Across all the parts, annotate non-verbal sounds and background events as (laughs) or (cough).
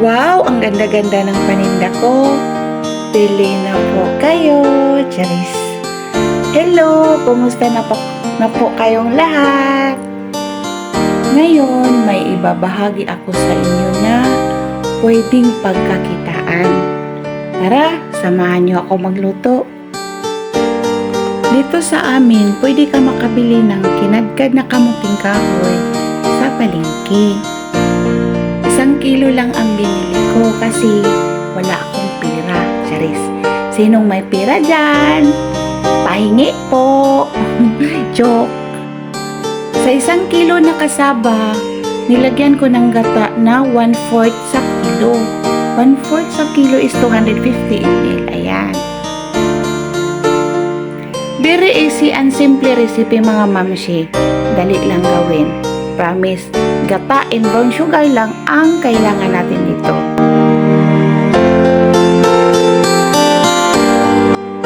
Wow, ang ganda-ganda ng paninda ko. Pili na po kayo, Charis. Hello, kumusta na po, na po kayong lahat? Ngayon, may ibabahagi ako sa inyo na pwedeng pagkakitaan. Tara, samahan niyo ako magluto. Dito sa amin, pwede ka makabili ng kinadkad na kamuting kahoy sa palengke. Isang kilo lang ang binili ko kasi wala akong pera, Charis. Sinong may pera dyan? Pahingi po. (laughs) Joke. Sa isang kilo na kasaba, nilagyan ko ng gata na 1/4 sa kilo. 1/4 sa kilo is 250 ml. Ayan. Very easy and simple recipe mga mamshi. Dali lang gawin. Promise, gata and brown sugar lang ang kailangan natin dito.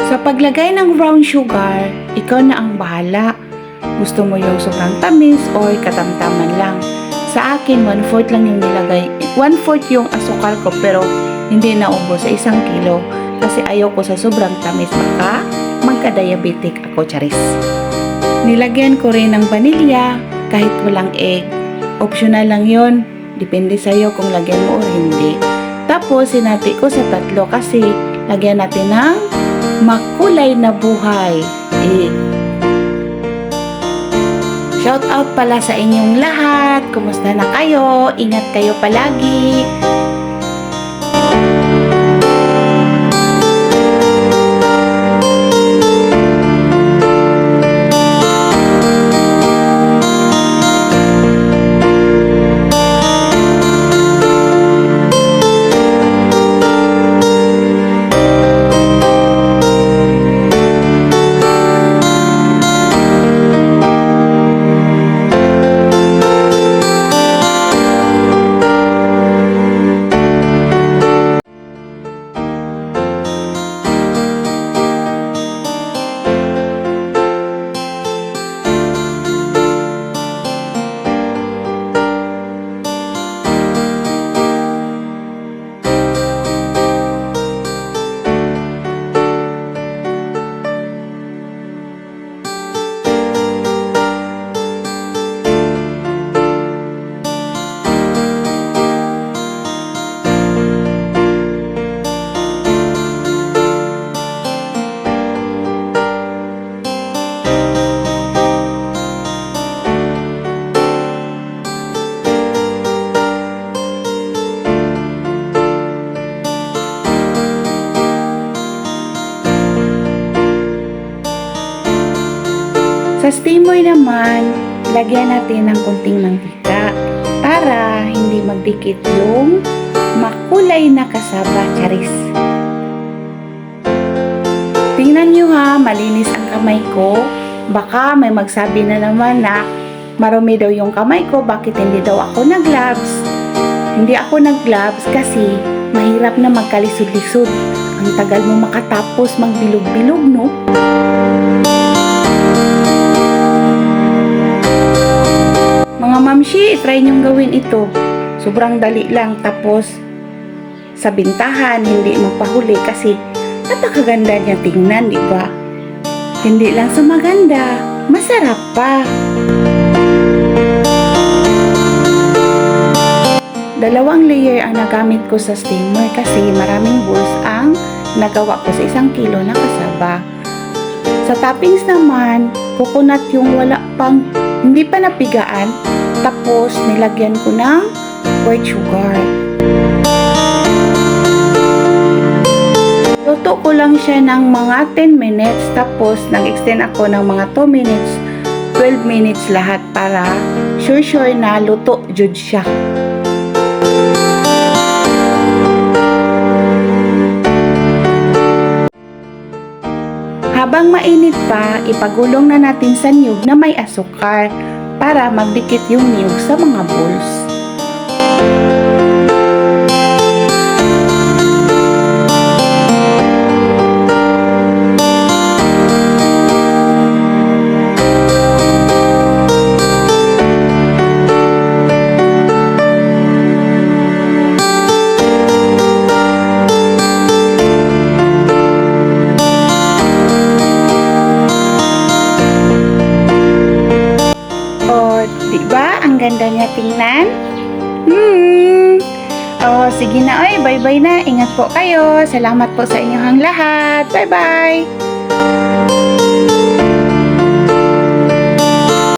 Sa paglagay ng brown sugar, ikaw na ang bahala. Gusto mo yung sobrang tamis o katamtaman lang. Sa akin, 1/4 lang yung nilagay. 1/4 yung asukal ko pero hindi naubos sa isang kilo kasi ayoko sa sobrang tamis baka magka-diabetic ako, charis. Nilagyan ko rin ng vanilya kahit walang egg. Optional lang yon. Depende sa'yo kung lagyan mo o hindi. Tapos, sinati ko sa tatlo kasi lagyan natin ng makulay na buhay. Eh, Shout out pala sa inyong lahat. Kumusta na kayo? Ingat kayo palagi. Sa steamer naman, lagyan natin ng kunting mantika para hindi magdikit yung makulay na kasaba charis. Tingnan nyo ha, malinis ang kamay ko. Baka may magsabi na naman na marumi daw yung kamay ko, bakit hindi daw ako nag-gloves? Hindi ako nag-gloves kasi mahirap na magkalisod-lisod. Ang tagal mo makatapos magbilog-bilog, no? Mga mamshi, try niyong gawin ito. Sobrang dali lang tapos sa bintahan, hindi magpahuli kasi napakaganda niya tingnan, di ba? Hindi lang sa maganda, masarap pa. Dalawang layer ang nagamit ko sa steamer kasi maraming balls ang nagawa ko sa isang kilo na kasaba. Sa toppings naman, coconut yung wala pang, hindi pa napigaan, tapos nilagyan ko ng white sugar. Luto ko lang siya ng mga 10 minutes, tapos nag-extend ako ng mga 2 minutes, 12 minutes lahat para sure-sure na luto jud siya. Habang mainit pa, ipagulong na natin sa niyog na may asukar para magdikit yung niyog sa mga balls. Ganda niya tingnan. Hmm. Oh, sige na oy, bye-bye na. Ingat po kayo. Salamat po sa inyong lahat. Bye-bye.